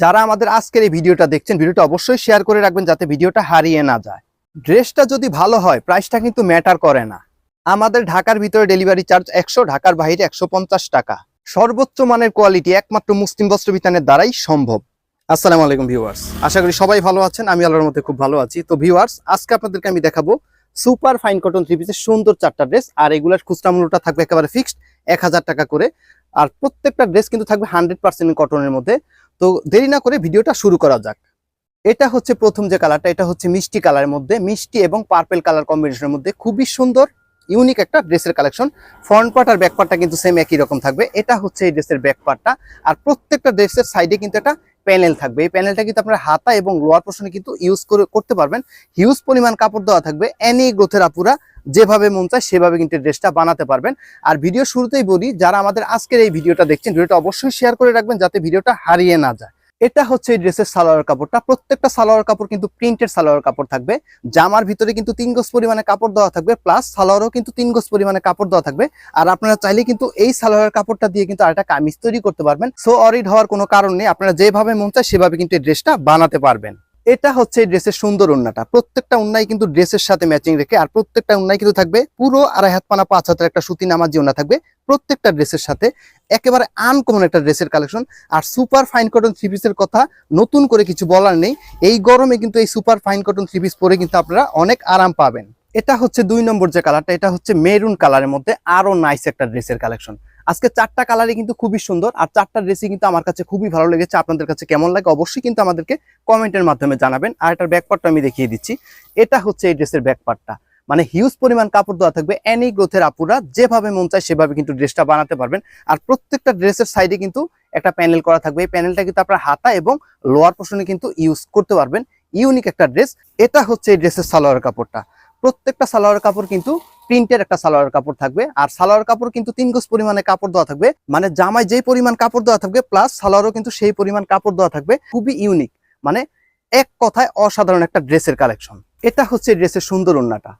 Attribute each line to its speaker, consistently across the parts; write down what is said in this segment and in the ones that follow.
Speaker 1: যারা আমাদের আজকের এই ভিডিওটা দেখছেন, ভিডিওটা অবশ্যই শেয়ার করে রাখবেন যাতে ভিডিওটা হারিয়ে না যায়। ড্রেসটা যদি ভালো হয় প্রাইসটা কিন্তু ম্যাটার করে না। আমাদের ঢাকার ভিতরে ডেলিভারি চার্জ একশো, ঢাকার বাইরে একশো পঞ্চাশ টাকা। সর্বোচ্চ মানের কোয়ালিটি একমাত্র মুসলিম বস্ত্র বিতানের দ্বারাই সম্ভব। আসসালামু আলাইকুম ভিউয়ার্স আশা করি সবাই ভালো আছেন, আমি আল্লাহর মধ্যে খুব ভালো আছি। তো ভিউয়ার্স আজকে আপনাদেরকে আমি দেখাবো সুপার ফাইন কটন থ্রি পিসের সুন্দর চারটা ড্রেস আর এগুলার খুচরা মূল্যটা থাকবে একেবারে ফিক্সড এক হাজার টাকা করে। আর প্রত্যেকটা ড্রেস কিন্তু থাকবে হান্ড্রেড পার্সেন্ট কটনের মধ্যে। তো দেরি না করে ভিডিওটা শুরু করা যাক। এটা হচ্ছে প্রথম যে কালারটা এটা হচ্ছে মিষ্টি কালারের মধ্যে, মিষ্টি এবং পার্পেল কালার কম্বিনেশনের মধ্যে খুবই সুন্দর ইউনিক একটা ড্রেসের কালেকশন ফ্রন্ট পার্ট আর ব্যাক পার্টটা কিন্তু সেম একই রকম থাকবে। এটা হচ্ছে এই ড্রেসের ব্যাক পার্টটা আর প্রত্যেকটা ড্রেসের সাইডে কিন্তু একটা প্যানেল থাকবে। এই প্যানেলটা কিন্তু আপনার হাতা এবং লোয়ার পোর্শনে কিন্তু ইউজ করে, করতে পারবেন। হিউজ পরিমাণ কাপড় দেওয়া থাকবে। এনি গ্রোথের আপুরা যেভাবে মন চায় সেভাবে কিন্তু ড্রেসটা বানাতে পারবেন। আর ভিডিও শুরুতেই বলি, যারা আমাদের আজকের এই ভিডিওটা দেখছেন, ভিডিওটা অবশ্যই শেয়ার করে রাখবেন যাতে ভিডিওটা হারিয়ে না যায়। এটা হচ্ছে এই ড্রেসের সালোয়ার কাপড়টা। প্রত্যেকটা সালোয়ার কাপড় কিন্তু প্রিন্টেড সালোয়ার কাপড় থাকবে। জামার ভিতরে কিন্তু তিন গোস পরিমাণে কাপড় দেওয়া থাকবে প্লাস সালোয়ারও কিন্তু তিন গোস পরিমাণে কাপড় দেওয়া থাকবে। আর আপনারা চাইলে কিন্তু এই সালোয়ার কাপড়টা দিয়ে কিন্তু আরেকটা কামিজ তৈরি করতে পারবেন। সো অরিড হওয়ার কোনো কারণ নেই, আপনারা যেভাবে মন চায় সেভাবে কিন্তু এই ড্রেসটা বানাতে পারবেন। এটা হচ্ছে এই ড্রেসের সুন্দর উন্নাটা প্রত্যেকটা উন্নাই কিন্তু ড্রেসের সাথে ম্যাচিং রেখে, আর প্রত্যেকটা উন্নাই কিন্তু থাকবে পুরো আড়াই হাত পানা, পাঁচ হাতের একটা সুতি নামাজি উন্না থাকবে প্রত্যেকটা ড্রেসের সাথে। একেবারে আনকমন একটা ড্রেসের কালেকশন আর সুপার ফাইন কটন থ্রি পিসের কথা নতুন করে কিছু বলার নেই। এই গরমে কিন্তু এই super fine cotton three piece পরে কিন্তু আপনারা অনেক আরাম পাবেন। এটা হচ্ছে দুই নম্বর যে কালারটা এটা হচ্ছে মেরুন কালারের মধ্যে আরও নাইস একটা ড্রেসের কালেকশন আজকে চারটা কালারই কিন্তু খুবই সুন্দর আর চারটা ড্রেসই কিন্তু আমার কাছে খুবই ভালো লেগেছে। আপনাদের কাছে কেমন লাগে অবশ্যই কিন্তু আমাদেরকে কমেন্টের মাধ্যমে জানাবেন। আর এটার ব্যাকপার্টটা আমি দেখিয়ে দিচ্ছি। এটা হচ্ছে এই ড্রেসের ব্যাকপার্টটা মানে হিউজ পরিমাণ কাপড় দেওয়া থাকবে। এনি গ্রোথের আপুরা যেভাবে মন চায় সেভাবে কিন্তু ড্রেসটা বানাতে পারবেন। আর প্রত্যেকটা ড্রেসের সাইডে কিন্তু একটা প্যানেল করা থাকবে। এই প্যানেলটা কিন্তু আপনার হাতা এবং লোয়ার পোর্শনে কিন্তু ইউজ করতে পারবেন। ইউনিক একটা ড্রেস এটা হচ্ছে এই ড্রেসের সালোয়ার কাপড়টা। প্রত্যেকটা সালোয়ার কাপড় কিন্তু প্রিন্টের একটা সালোয়ার কাপড় থাকবে। আর সালোয়ার কাপড় কিন্তু তিন গজ পরিমাণে কাপড় দেওয়া থাকবে। মানে জামায় যেই পরিমাণ কাপড় দেওয়া থাকবে প্লাস সালোয়ারও কিন্তু সেই পরিমাণ কাপড় দেওয়া থাকবে। খুবই ইউনিক মানে এক কথায় অসাধারণ একটা ড্রেসের কালেকশন এটা হচ্ছে ড্রেসের সুন্দর উন্নাটা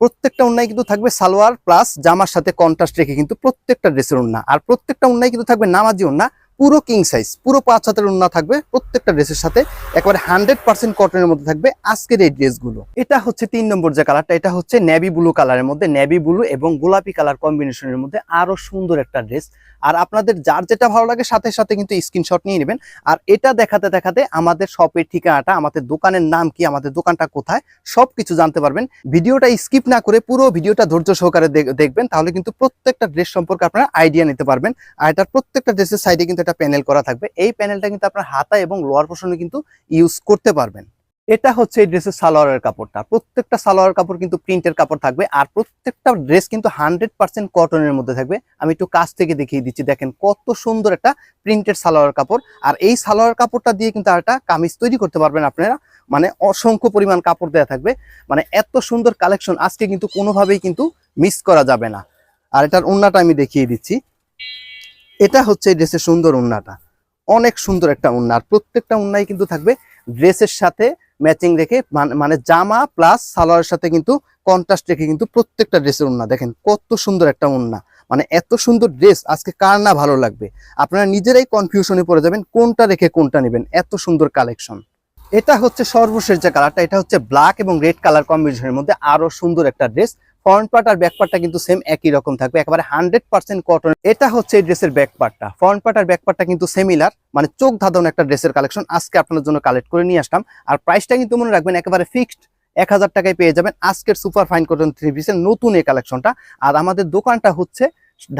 Speaker 1: প্রত্যেকটা উন্নায় কিন্তু থাকবে সালোয়ার প্লাস জামার সাথে কন্ট্রাস্ট রেখে কিন্তু প্রত্যেকটা ড্রেসের উন্না আর প্রত্যেকটা উন্নায় কিন্তু থাকবে নামাজি উন্না পুরো কিং সাইজ পুরো পাঁচ হাতের ওনা থাকবে, প্রত্যেকটা ড্রেসের সাথে একবারে হান্ড্রেড পার্সেন্ট কটনের মধ্যে থাকবে আজকের এই ড্রেসগুলো এটা হচ্ছে তিন নম্বর যে কালারটা এটা হচ্ছে নেভি ব্লু কালারের মধ্যে নেভি ব্লু এবং গোলাপি কালার কম্বিনেশনের মধ্যে আরও সুন্দর একটা ড্রেস আর আপনাদের যার যেটা ভালো লাগে সাথে সাথে কিন্তু স্ক্রিনশট নিয়ে নেবেন। আর এটা দেখাতে দেখাতে আমাদের শপের ঠিকানাটা, আমাদের দোকানের নাম কি, আমাদের দোকানটা কোথায়, সবকিছু জানতে পারবেন। ভিডিওটা স্কিপ না করে পুরো ভিডিওটা ধৈর্য সহকারে দেখবেন, তাহলে কিন্তু প্রত্যেকটা ড্রেস সম্পর্কে আপনারা আইডিয়া নিতে পারবেন। আর এটার প্রত্যেকটা ড্রেসের সাইডে কিন্তু একটা প্যানেল করা থাকবে। এই প্যানেলটা কিন্তু আপনার হাতা এবং লোয়ার পোর্শনে কিন্তু ইউজ করতে পারবেন। এটা হচ্ছে এই ড্রেসের সালোয়ারের কাপড়টা। প্রত্যেকটা সালোয়ার কাপড় কিন্তু প্রিন্টের কাপড় থাকবে আর প্রত্যেকটা ড্রেস কিন্তু হান্ড্রেড পার্সেন্ট কটনের মধ্যে থাকবে। আমি একটু কাছ থেকে দেখিয়ে দিচ্ছি, দেখেন কত সুন্দর একটা প্রিন্টেড সালোয়ার কাপড়। আর এই সালোয়ার কাপড়টা দিয়ে কিন্তু একটা কামিজ তৈরি করতে পারবেন আপনারা। মানে অসংখ্য পরিমাণ কাপড় দেওয়া থাকবে। মানে এত সুন্দর কালেকশন আজকে কিন্তু কোনোভাবেই কিন্তু মিস করা যাবে না। আর এটার উন্নাটা আমি দেখিয়ে দিচ্ছি। এটা হচ্ছে এই ড্রেসের সুন্দর উন্নাটা অনেক সুন্দর একটা উন্না আর প্রত্যেকটা উন্নাই কিন্তু থাকবে ড্রেসের সাথে ম্যাচিং রেখে মান- জামা প্লাস সালোয়ারের সাথে কিন্তু কন্ট্রাস্ট রেখে কিন্তু প্রত্যেকটা ড্রেসের উন্না। দেখেন কত সুন্দর একটা উন্না। মানে এত সুন্দর ড্রেস, আজকে কার না ভালো লাগবে? আপনারা নিজেরাই কনফিউশনে পড়ে যাবেন, কোনটা রেখে কোনটা নেবেন। এত সুন্দর কালেকশন এটা হচ্ছে সর্বশেষ যে কালারটা এটা হচ্ছে ব্ল্যাক এবং রেড কালার কম্বিনেশনের মধ্যে আরও সুন্দর একটা ড্রেস। ফ্রন্ট পার্ট আর ব্যাক পার্টটা কিন্তু সেম একই রকম থাকবে, একেবারে হান্ড্রেড পার্সেন্ট কটন এটা হচ্ছে এই ড্রেসের ব্যাক পার্টটা ফ্রন্ট পার্ট আর ব্যাক পার্টটা কিন্তু সেমিলার মানে চোখ ধাঁধানো একটা ড্রেসের কালেকশন আজকে আপনার জন্য কালেক্ট করে নিয়ে আসলাম। আর প্রাইসটা কিন্তু মনে রাখবেন একেবারে ফিক্সড এক হাজার টাকায় পেয়ে যাবেন। আজকের সুপার ফাইন কটন থ্রি পিসের নতুন এই কালেকশনটা আর আমাদের দোকানটা হচ্ছে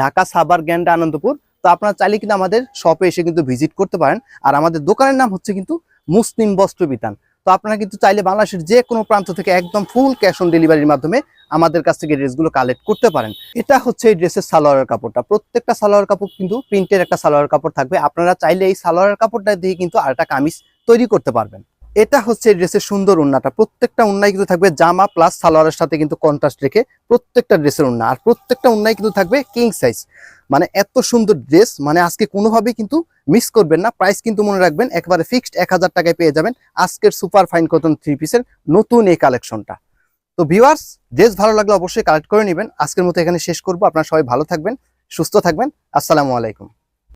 Speaker 1: ঢাকা সাবার গ্যান্ডা আনন্দপুর। তো আপনারা চাইলে কিন্তু আমাদের শপে এসে কিন্তু ভিজিট করতে পারেন। আর আমাদের দোকানের নাম হচ্ছে কিন্তু মুসলিম বস্ত্র বিতান। তো আপনারা কিন্তু চাইলে বাংলাদেশের যে কোনো প্রান্ত থেকে একদম ফুল ক্যাশ অন ডেলিভারির মাধ্যমে আমাদের কাছ থেকে ড্রেসগুলো কালেক্ট করতে পারেন। এটা হচ্ছে এই ড্রেসের সালোয়ার কাপড়টা। প্রত্যেকটা সালোয়ার কাপড় কিন্তু প্রিন্টের একটা সালোয়ার কাপড় থাকবে। আপনারা চাইলে এই সালোয়ার কাপড়টা দিয়ে কিন্তু আরেকটা কামিজ তৈরি করতে পারবেন। এটা হচ্ছে এই ড্রেসের সুন্দর উন্নাটা। প্রত্যেকটা উন্নাই কিন্তু থাকবে জামা প্লাস সালোয়ারের সাথে কিন্তু কন্ট্রাস্ট রেখে প্রত্যেকটা ড্রেসের উন্না। আর প্রত্যেকটা উন্নাই কিন্তু থাকবে কিং সাইজ মানে এত সুন্দর ড্রেস মানে আজকে কোনোভাবেই কিন্তু মিস করবেন না। প্রাইস কিন্তু মনে রাখবেন, একবারে ফিক্সড এক হাজার টাকায় পেয়ে যাবেন। আজকের সুপার ফাইন কটন থ্রি পিসের নতুন এই কালেকশনটা তো ভিউয়ার্স ড্রেস ভালো লাগলে অবশ্যই কালেক্ট করে নেবেন। আজকের মতো এখানে শেষ করব। আপনারা সবাই ভালো থাকবেন, সুস্থ থাকবেন। আসসালামু আলাইকুম।